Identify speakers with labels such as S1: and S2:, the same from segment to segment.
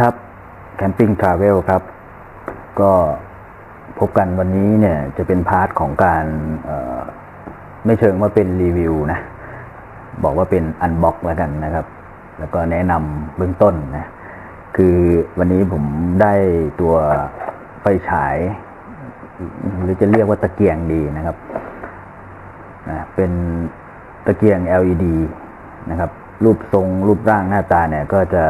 S1: ครับแคมปิ้งทราเวลครับ ก็พบกันวันนี้เนี่ยจะเป็นพาร์ทของการไม่เชิงว่าเป็นรีวิวนะ บอกว่าเป็นอันบ็อกแล้วกันนะครับ แล้วก็แนะนำเบื้องต้นนะ คือวันนี้ผมได้ตัวไฟฉาย หรือจะเรียกว่าตะเกียงดีนะครับนะเป็นตะเกียง LED นะครับ รูปทรงรูปร่างหน้าตาเนี่ยก็จะ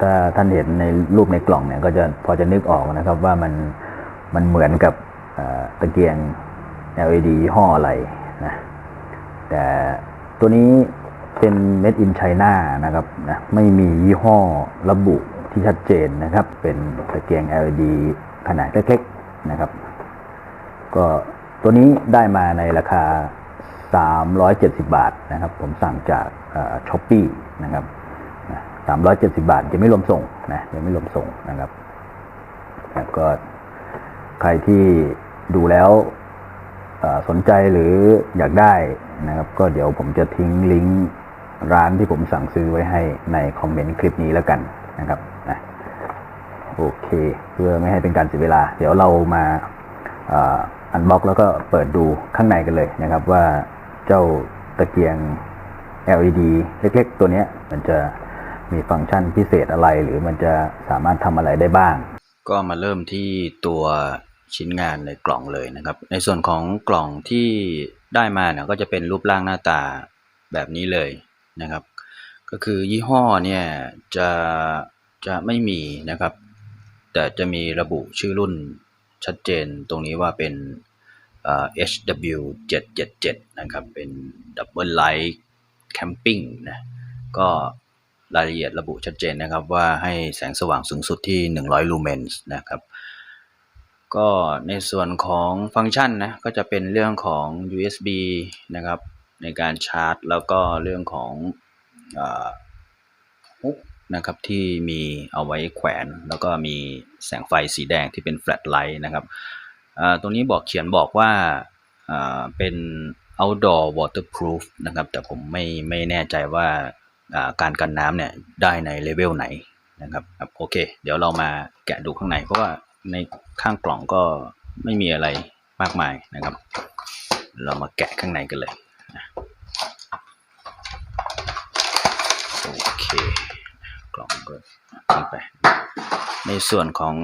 S1: ถ้าท่านเห็นในรูปในกล่องเนี่ยก็จะพอจะนึกออกนะครับว่ามันมันเหมือนกับตะเกียง LED ยี่ห้ออะไรนะแต่ตัวนี้เป็น made in China นะครับนะไม่มียี่ห้อระบุที่ชัดเจนนะครับ เป็นตะเกียง LED ขนาดเล็กๆนะครับ ก็ตัวนี้ได้มาในราคา 370 บาทนะครับ ผมสั่งจากช้อปปี้นะครับ นะ370บาทจะไม่รวมส่งนะยังไม่รวมส่งนะครับแล้วก็ใครที่ดูแล้วสนใจหรืออยากได้นะครับ ก็เดี๋ยวผมจะทิ้งลิงก์ร้านที่ผมสั่งซื้อไว้ให้ในคอมเมนต์คลิปนี้แล้วกันนะครับนะโอเค เพื่อไม่ให้เป็นการเสียเวลา เดี๋ยวเรามาอันบ็อกแล้วก็เปิดดูข้างในกันเลยนะครับ ว่าเจ้าตะเกียง LED เล็ก ๆ ตัวนี้มันจะ มีฟังก์ชันพิเศษอะไร หรือมันจะสามารถทำอะไรได้บ้าง
S2: ก็มาเริ่มที่ตัวชิ้นงานในกล่องเลยนะครับ ในส่วนของกล่องที่ได้มาเนี่ยก็จะเป็นรูปร่างหน้าตาแบบนี้เลยนะครับ ก็คือยี่ห้อเนี่ยจะจะไม่มีนะครับ แต่จะมีระบุชื่อรุ่นชัดเจนตรงนี้ว่าเป็น HW 777 นะครับ เป็น Double Light Camping นะ ก็ รายละเอียดระบุชัดเจนนะครับ ว่าให้แสงสว่างสูงสุดที่ 100 ลูเมนส์นะครับ ก็ในส่วนของฟังก์ชันนะก็จะเป็นเรื่องของ USB นะครับ ในการชาร์จ แล้วก็เรื่องของฮุกนะครับที่มีเอาไว้แขวน แล้วก็มีแสงไฟสีแดงที่เป็นแฟลชไลท์นะครับตรงนี้บอกเขียนบอกว่าเป็น outdoor waterproof นะครับ แต่ผมไม่ไม่แน่ใจว่า การกันน้ำเนี่ยได้ในเลเวลไหนนะครับโอเค เดี๋ยวเรามาแกะดูข้างใน เพราะว่าในข้างกล่องก็ไม่มีอะไรมากมายนะครับ เรามาแกะข้างในกันเลยโอเคกล่องก็ทิ้งไป ในส่วนของ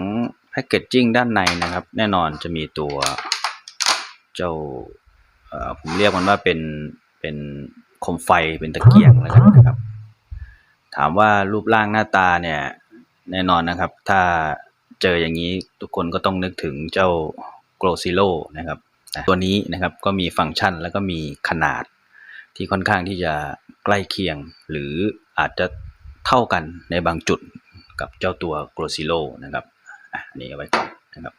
S2: แพคเกจจิ้งด้านในนะครับ แน่นอนจะมีตัวเจ้าผมเรียกมันว่าเป็นเป็นโคมไฟเป็นตะเกียงแล้วกันนะครับ ถามว่ารูปร่างหน้าตาเนี่ยแน่นอนนะครับ ถ้าเจออย่างนี้ทุกคนก็ต้องนึกถึงเจ้า g l o w Zero นะครับตัวนี้นะครับก็มีฟังก์ชันแล้วก็มีขนาดที่ค่อนข้างที่จะใกล้เคียง หรืออาจจะเท่ากันในบางจุดกับเจ้าตัว g l o w Zero นะครับอันนี้เอาไว้ก่อนนะครับ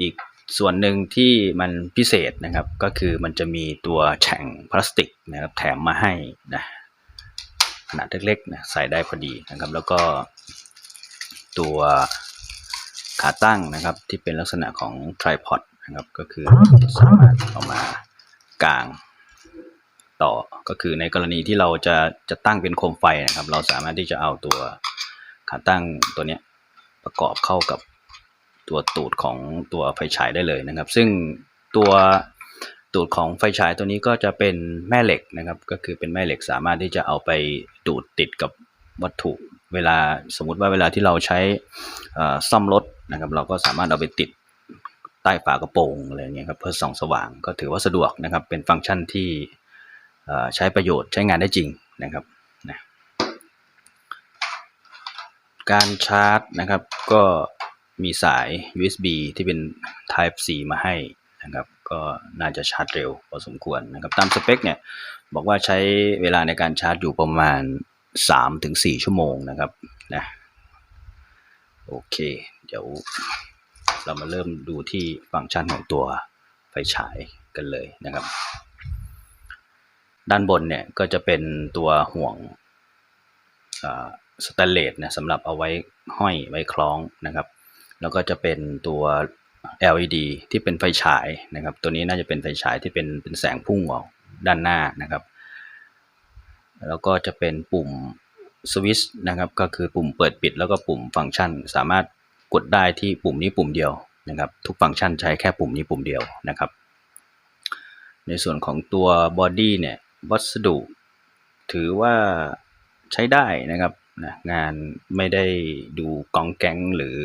S2: อีกส่วนหนึ่งที่มันพิเศษนะครับก็คือมันจะมีตัวแฉ่งพลาสติกนะครับแถมมาให้นะ ขนาดเล็กๆนะใส่ได้พอดีนะครับ แล้วก็ตัวขาตั้งนะครับที่เป็นลักษณะของ tripod นะครับก็คือสามารถเอามากางต่อก็คือในกรณีที่เราจะจะตั้งเป็นโคมไฟนะครับ เราสามารถที่จะเอาตัวขาตั้งตัวนี้ประกอบเข้ากับตัวตูดของตัวไฟฉายได้เลยนะครับ ซึ่งตัว ตูดของไฟฉายตัวนี้ก็จะเป็นแม่เหล็กนะครับ ก็คือเป็นแม่เหล็กสามารถที่จะเอาไปดูดติดกับวัตถุเวลาสมมุติว่าเวลาที่เราใช้ซ่อมรถนะครับ เราก็สามารถเอาไปติดใต้ฝากระโปรงอะไรเงี้ยครับเพื่อส่องสว่างก็ถือว่าสะดวกนะครับ เป็นฟังก์ชันที่ใช้ประโยชน์ใช้งานได้จริงนะครับนะการชาร์จนะครับก็มีสาย USB ที่เป็น Type C มาให้นะครับ ก็น่าจะชาร์จเร็วพอสมควรนะครับ ตามสเปคเนี่ยบอกว่าใช้เวลาในการชาร์จอยู่ประมาณ 3-4 ชั่วโมงนะครับนะโอเค เดี๋ยวเรามาเริ่มดูที่ฟังก์ชันของตัวไฟฉายกันเลยนะครับ ด้านบนเนี่ยก็จะเป็นตัวห่วงสแตนเลสนะสำหรับเอาไว้ห้อยไว้คล้องนะครับ แล้วก็จะเป็นตัว LED ที่เป็นไฟฉายนะครับ ตัวนี้น่าจะเป็นไฟฉายที่เป็นเป็นแสงพุ่งออกด้านหน้านะครับ แล้วก็จะเป็นปุ่มสวิตช์นะครับ ก็คือปุ่มเปิดปิดแล้วก็ปุ่มฟังก์ชัน สามารถกดได้ที่ปุ่มนี้ปุ่มเดียวนะครับ ทุกฟังก์ชันใช้แค่ปุ่มนี้ปุ่มเดียวนะครับ ในส่วนของตัวบอดี้เนี่ยวัสดุ ถือว่าใช้ได้นะครับนะงานไม่ได้ดูกองแกงหรือ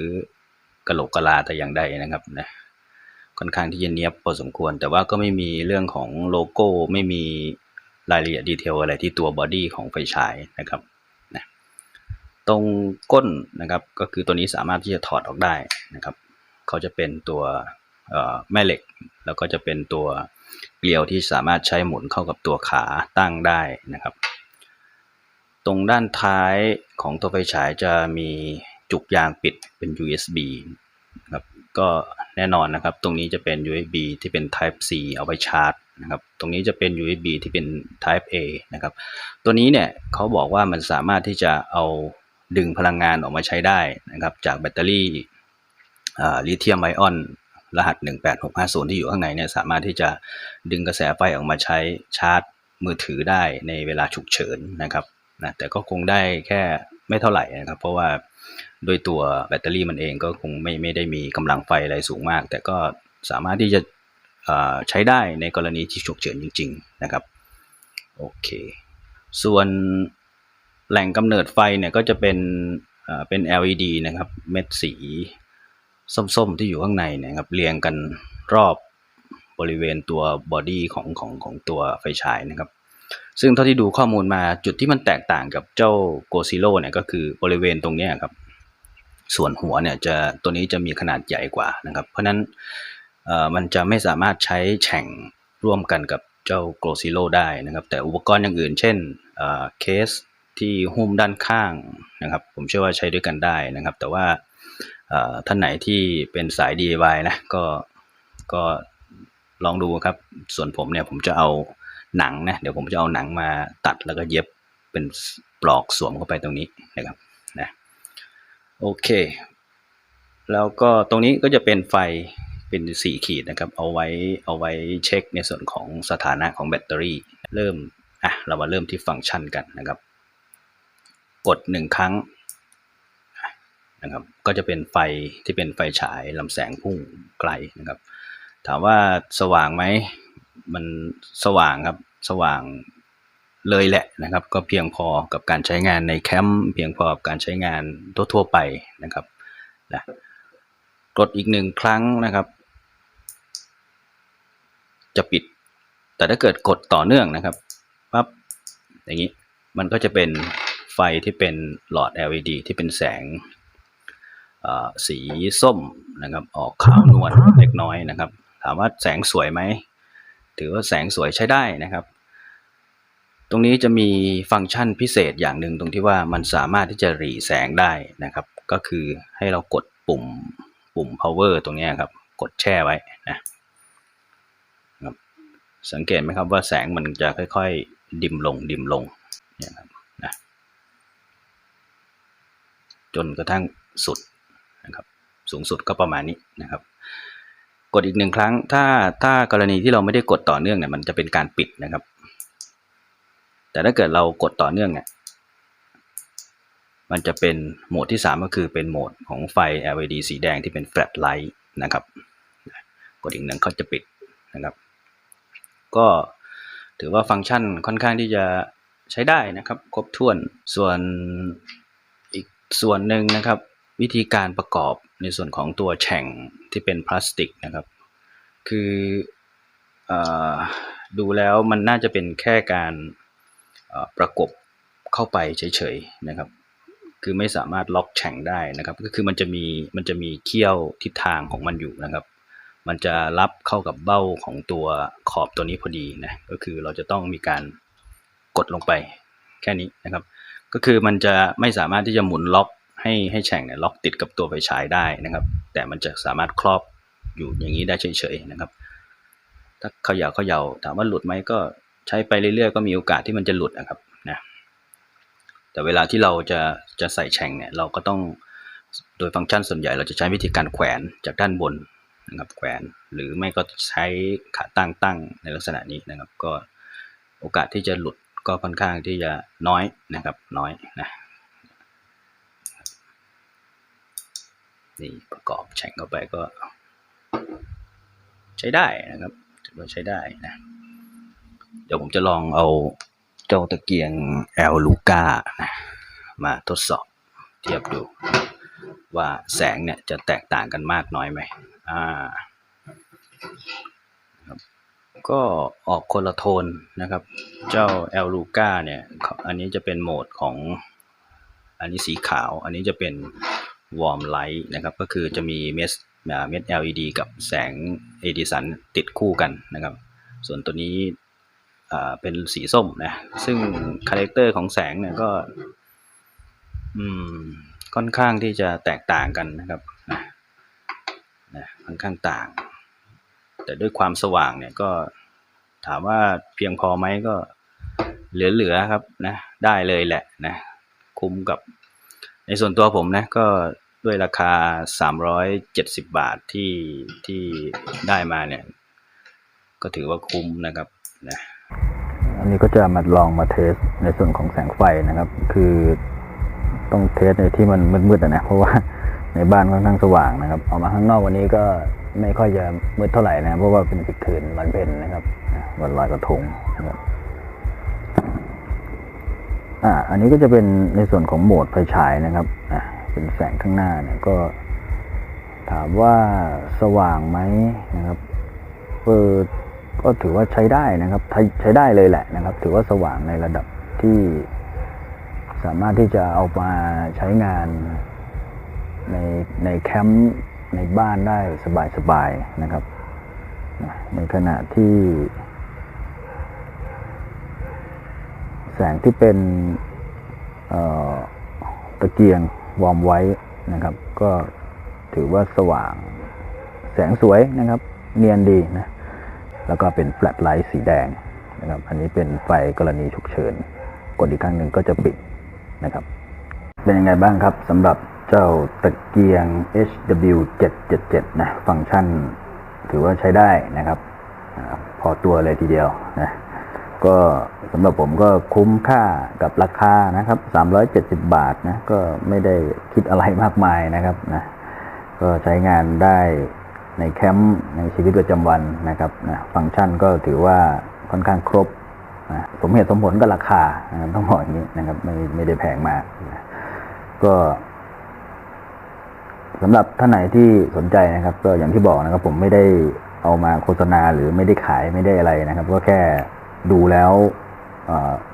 S2: กะโหลกกะลาแต่อย่างใดนะครับนะค่อนข้างที่จะเนี้ยบพอสมควร แต่ว่าก็ไม่มีเรื่องของโลโก้ไม่มีรายละเอียดดีเทลอะไรที่ตัวบอดี้ของไฟฉายนะครับนะตรงก้นนะครับก็คือตัวนี้สามารถที่จะถอดออกได้นะครับเขาจะเป็นตัวแม่เหล็ก แล้วก็จะเป็นตัวเกลียวที่สามารถใช้หมุนเข้ากับตัวขาตั้งได้นะครับ ตรงด้านท้ายของตัวไฟฉายจะมี จุกยางปิดเป็น USB นะครับก็แน่นอนนะครับ ตรงนี้จะเป็น USB ที่เป็น Type C เอาไปชาร์จนะครับตรงนี้จะเป็น USB ที่เป็น Type A นะครับตัวนี้เนี่ยเขาบอกว่ามันสามารถที่จะเอาดึงพลังงานออกมาใช้ได้นะครับจากแบตเตอรี่ลิเธียมไอออนรหัส 18650 ที่อยู่ข้างในเนี่ยสามารถที่จะดึงกระแสไฟออกมาใช้ชาร์จมือถือได้ในเวลาฉุกเฉินนะครับนะแต่ก็คงได้แค่ไม่เท่าไหร่นะครับ เพราะว่า โดยตัวแบตเตอรี่มันเองก็คงไม่ไม่ได้มีกำลังไฟอะไรสูงมาก แต่ก็สามารถที่จะใช้ได้ในกรณีที่ฉุกเฉินจริง ๆนะครับโอเคส่วนแหล่งกำเนิดไฟเนี่ยก็จะเป็นเป็น LED นะครับ เม็ดสีส้มๆ ที่อยู่ข้างในนะครับ เรียงกันรอบบริเวณตัวบอดี้ของของของตัวไฟฉายนะครับ ซึ่งเท่าที่ดูข้อมูลมาจุดที่มันแตกต่างกับเจ้า Go Zero เนี่ยก็คือบริเวณตรงนี้ครับ ส่วนหัวเนี่ยจะตัวนี้จะมีขนาดใหญ่กว่านะครับ เพราะฉะนั้นมันจะไม่สามารถใช้แข่งร่วมกันกับเจ้า Go Zero ได้นะครับ แต่อุปกรณ์อย่างอื่น เช่นเคสที่หุ้มด้านข้างนะครับ ผมเชื่อว่าใช้ด้วยกันได้นะครับ แต่ว่าท่านไหนที่เป็นสาย DIY นะก็ก็ลองดูครับ ส่วนผมเนี่ยผมจะเอาหนังนะเดี๋ยวผมจะเอาหนังมาตัดแล้วก็เย็บเป็นปลอกสวมเข้าไปตรงนี้นะครับนะ โอเค แล้วก็ตรงนี้ก็จะเป็นไฟเป็นสีขีดนะครับ เอาไว้เอาไว้เช็คในส่วนของสถานะของแบตเตอรี่ เริ่ม อะ เรามาเริ่มที่ฟังก์ชันกันนะครับ กดหนึ่งครั้งนะครับ ก็จะเป็นไฟที่เป็นไฟฉายลำแสงพุ่งไกลนะครับ ถามว่าสว่างไหม มันสว่างครับ สว่าง เลยแหละนะครับ ก็เพียงพอกับการใช้งานในแคมป์เพียงพอกับการใช้งานทั่วๆไปนะครับนะกดอีกหนึ่งครั้งนะครับ จะปิด แต่ถ้าเกิดกดต่อเนื่องนะครับปั๊บอย่างนี้มันก็จะเป็นไฟที่เป็นหลอด LED ที่เป็นแสงสีส้มนะครับ ออกขาวนวลเล็กน้อยนะครับ ถามว่าแสงสวยไหมถือว่าแสงสวยใช้ได้นะครับ ตรงนี้จะมีฟังก์ชันพิเศษอย่างหนึ่งตรงที่ว่ามันสามารถที่จะหรีแสงได้นะครับ ก็คือให้เรากดปุ่มปุ่ม power ตรงนี้ครับ กดแช่ไว้นะครับสังเกตไหมครับว่าแสงมันจะค่อยๆ ดิมลงดิมลงเนี่ยครับนะจนกระทั่งสุดนะครับสูงสุดก็ประมาณนี้นะครับ กดอีกหนึ่งครั้งถ้าถ้ากรณีที่เราไม่ได้กดต่อเนื่องเนี่ยมันจะเป็นการปิดนะครับ แต่ถ้าเกิดเรากดต่อเนื่องเนี่ยมันจะเป็นโหมดที่สามก็คือเป็นโหมดของไฟ LED สีแดงที่เป็น flat light นะครับ กดอีกหนึ่งเขาจะปิดนะครับ ก็ถือว่าฟังก์ชันค่อนข้างที่จะใช้ได้นะครับ ครบถ้วนส่วนอีกส่วนหนึ่งนะครับ วิธีการประกอบในส่วนของตัวแฉ่งที่เป็นพลาสติกนะครับ คืออดูแล้วมันน่าจะเป็นแค่การ ประกบเข้าไปเฉยๆนะครับ คือไม่สามารถล็อกแฉ่งได้นะครับ ก็คือมันจะมีมันจะมีเขี้ยวทิศทางของมันอยู่นะครับ มันจะรับเข้ากับเบ้าของตัวขอบตัวนี้พอดีนะ ก็คือเราจะต้องมีการกดลงไปแค่นี้นะครับ ก็คือมันจะไม่สามารถที่จะหมุนล็อกให้ให้แฉ่งเนี่ยล็อกติดกับตัวไฟฉายได้นะครับ แต่มันจะสามารถครอบอยู่อย่างนี้ได้เฉยๆนะครับ ถ้าเขย่าเขย่าถามว่าหลุดไหมก็ ใช้ไปเรื่อยๆก็มีโอกาสที่มันจะหลุดนะครับนะแต่เวลาที่เราจะจะใส่แฉ่งเนี่ยเราก็ต้องโดยฟังก์ชันส่วนใหญ่เราจะใช้วิธีการแขวนจากด้านบนนะครับแขวนหรือไม่ก็ใช้ขาตั้งตั้งในลักษณะนี้นะครับ ก็โอกาสที่จะหลุดก็ค่อนข้างที่จะน้อยนะครับน้อยนะนี่ประกอบแฉ่งเข้าไปก็ ใช้ได้นะครับถือว่าใช้ได้นะ เดี๋ยวผมจะลองเอาเจ้าตะเกียง L ลูก้านะมาทดสอบเทียบดู ว่าแสงเนี่ยจะแตกต่างกันมากน้อยไหมอ่าก็ออกคนละโทนนะครับ เจ้า L ลูก้าเนี่ย อันนี้จะเป็นโหมดของ อันนี้สีขาว อันนี้จะเป็น warm light นะครับ ก็คือจะมีเม็ดเม็ด LED กับแสง Edison ติดคู่กันนะครับ ส่วนตัวนี้ เป็นสีส้มนะซึ่งคาแรคเตอร์ของแสงเนี่ยก็ค่อนข้างที่จะแตกต่างกันนะครับนะนะค่อนข้างต่าง แต่ด้วยความสว่างเนี่ยก็ถามว่าเพียงพอไหมก็เหลือๆครับนะได้เลยแหละนะคุ้มกับในส่วนตัวผมนะก็ด้วยราคา 370 บาทที่ที่ได้มาเนี่ย ก็ถือว่าคุ้มนะครับนะ
S1: อันนี้ก็จะมาลองมาเทสในส่วนของแสงไฟนะครับ คือต้องเทสในที่มันมืดๆนะเพราะว่าในบ้านค่อนข้างสว่างนะครับออกมาข้างนอกวันนี้ก็ไม่ค่อยจะมืดเท่าไหร่นะเพราะว่าเป็นปิดคืนวันเพ็ญนะครับวันลอยกระทงนะครับอ่าอันนี้ก็จะเป็นในส่วนของโหมดไฟฉายนะครับอ่าเป็นแสงข้างหน้าเนี่ยก็ ถามว่าสว่างไหมนะครับเออ ก็ถือว่าใช้ได้นะครับ ใช้ได้เลยแหละนะครับ ถือว่าสว่างในระดับที่สามารถที่จะเอามาใช้งานในในแคมป์ในบ้านได้สบายๆนะครับ ในขณะที่ แสงที่เป็นตะเกียงวอร์มไว้นะครับ ก็ถือว่าสว่างแสงสวยนะครับ เนียนดีนะ แล้วก็เป็นแฟลชไลท์สีแดงนะครับอันนี้เป็นไฟกรณีฉุกเฉินกดอีกครั้งหนึ่งก็จะปิดนะครับ เป็นยังไงบ้างครับสำหรับเจ้าตะเกียง HW777 นะฟังก์ชันถือว่าใช้ได้นะครับ พอตัวเลยทีเดียวนะก็สำหรับผมก็คุ้มค่ากับราคานะครับ 370 บาทนะก็ไม่ได้คิดอะไรมากมายนะครับนะก็ใช้งานได้ ในแคมป์ในชีวิตประจำวันนะครับนะฟังก์ชันก็ถือว่าค่อนข้างครบนะสมเหตุสมผลกับราคานะต้องบอกอย่างนี้นะครับ ไม่ไม่ได้แพงมากนะก็สำหรับท่านไหนที่สนใจนะครับ ก็อย่างที่บอกนะครับ ผมไม่ได้เอามาโฆษณาหรือไม่ได้ขายไม่ได้อะไรนะครับ ก็แค่ดูแล้ว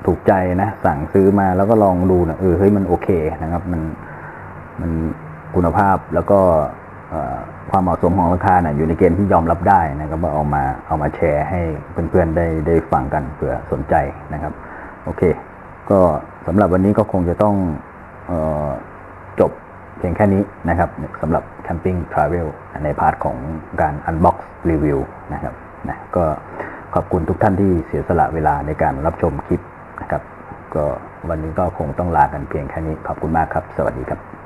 S1: ถูกใจนะสั่งซื้อมาแล้วก็ลองดูนะเออเฮ้ยมันโอเคนะครับ มันมันคุณภาพแล้วก็ ความเหมาะสมของราคาเนี่ยอยู่ในเกณฑ์ที่ยอมรับได้นะครับว่าเอามาเอามาแชร์ให้เพื่อนๆได้ได้ฟังกันเผื่อสนใจนะครับ โอเค ก็สำหรับวันนี้ก็คงจะต้องออจบเพียงแค่นี้นะครับสำหรับ Camping Travel ในพาร์ทของการ Unbox Review นะครับนะก็ขอบคุณทุกท่านที่เสียสละเวลาในการรับชมคลิปนะครับ ก็วันนี้ก็คงต้องลากันเพียงแค่นี้ ขอบคุณมากครับ สวัสดีครับ